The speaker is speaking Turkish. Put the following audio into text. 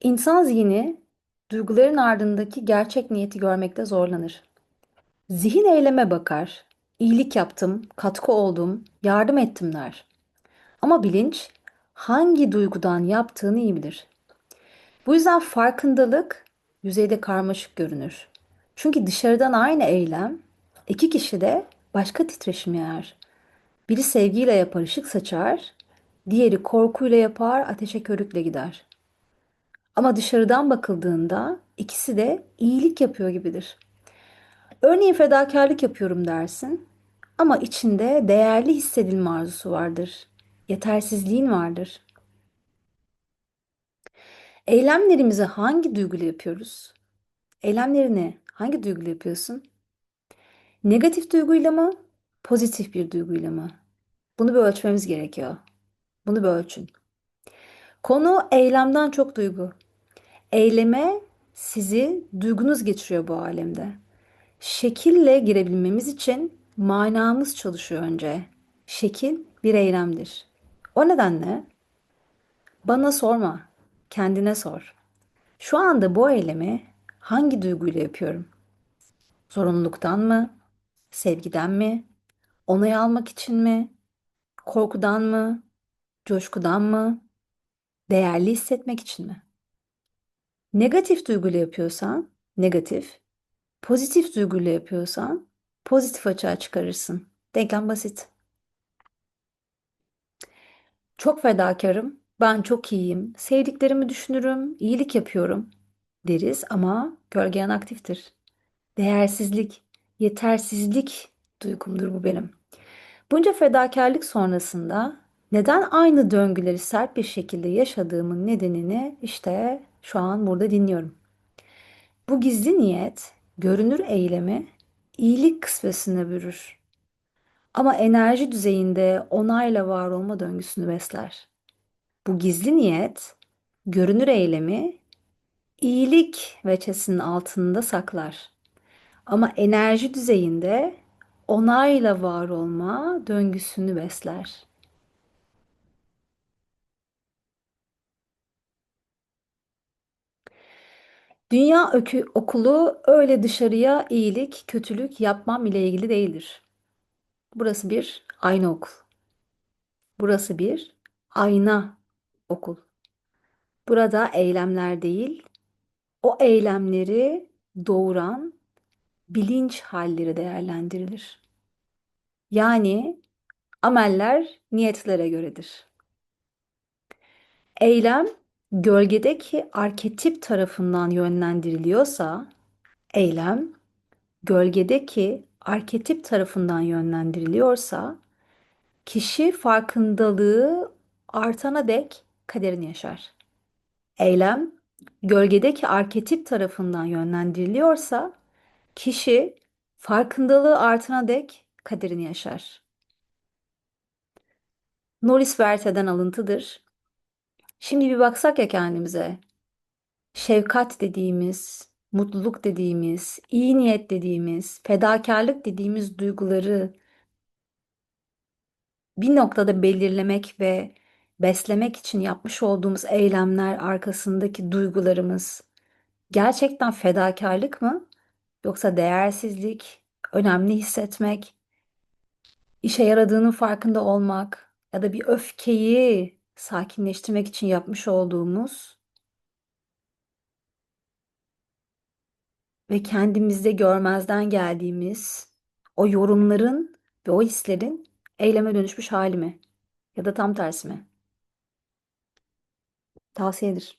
İnsan zihni duyguların ardındaki gerçek niyeti görmekte zorlanır. Zihin eyleme bakar. İyilik yaptım, katkı oldum, yardım ettim der. Ama bilinç hangi duygudan yaptığını iyi bilir. Bu yüzden farkındalık yüzeyde karmaşık görünür. Çünkü dışarıdan aynı eylem iki kişi de başka titreşim yer. Biri sevgiyle yapar, ışık saçar, diğeri korkuyla yapar, ateşe körükle gider. Ama dışarıdan bakıldığında ikisi de iyilik yapıyor gibidir. Örneğin fedakarlık yapıyorum dersin ama içinde değerli hissedilme arzusu vardır. Yetersizliğin vardır. Eylemlerimizi hangi duyguyla yapıyoruz? Eylemlerini hangi duyguyla yapıyorsun? Negatif duyguyla mı? Pozitif bir duyguyla mı? Bunu bir ölçmemiz gerekiyor. Bunu bir ölçün. Konu eylemden çok duygu. Eyleme sizi duygunuz geçiriyor bu alemde. Şekille girebilmemiz için manamız çalışıyor önce. Şekil bir eylemdir. O nedenle bana sorma, kendine sor. Şu anda bu eylemi hangi duyguyla yapıyorum? Zorunluluktan mı? Sevgiden mi? Onay almak için mi? Korkudan mı? Coşkudan mı? Değerli hissetmek için mi? Negatif duyguyla yapıyorsan negatif, pozitif duyguyla yapıyorsan pozitif açığa çıkarırsın. Denklem basit. Çok fedakarım, ben çok iyiyim, sevdiklerimi düşünürüm, iyilik yapıyorum deriz ama gölgeyen aktiftir. Değersizlik, yetersizlik duygumdur bu benim. Bunca fedakarlık sonrasında neden aynı döngüleri sert bir şekilde yaşadığımın nedenini işte şu an burada dinliyorum. Bu gizli niyet, görünür eylemi iyilik kısmesine bürür. Ama enerji düzeyinde onayla var olma döngüsünü besler. Bu gizli niyet, görünür eylemi iyilik veçesinin altında saklar. Ama enerji düzeyinde onayla var olma döngüsünü besler. Dünya ökü, okulu öyle dışarıya iyilik, kötülük yapmam ile ilgili değildir. Burası bir ayna okul. Burası bir ayna okul. Burada eylemler değil, o eylemleri doğuran bilinç halleri değerlendirilir. Yani ameller niyetlere göredir. Eylem gölgedeki arketip tarafından yönlendiriliyorsa, eylem gölgedeki arketip tarafından yönlendiriliyorsa, kişi farkındalığı artana dek kaderini yaşar. Eylem gölgedeki arketip tarafından yönlendiriliyorsa, kişi farkındalığı artana dek kaderini yaşar. Norris Werthe'den alıntıdır. Şimdi bir baksak ya kendimize. Şefkat dediğimiz, mutluluk dediğimiz, iyi niyet dediğimiz, fedakarlık dediğimiz duyguları bir noktada belirlemek ve beslemek için yapmış olduğumuz eylemler arkasındaki duygularımız gerçekten fedakarlık mı? Yoksa değersizlik, önemli hissetmek, işe yaradığının farkında olmak ya da bir öfkeyi sakinleştirmek için yapmış olduğumuz ve kendimizde görmezden geldiğimiz o yorumların ve o hislerin eyleme dönüşmüş hali mi? Ya da tam tersi mi? Tavsiyedir.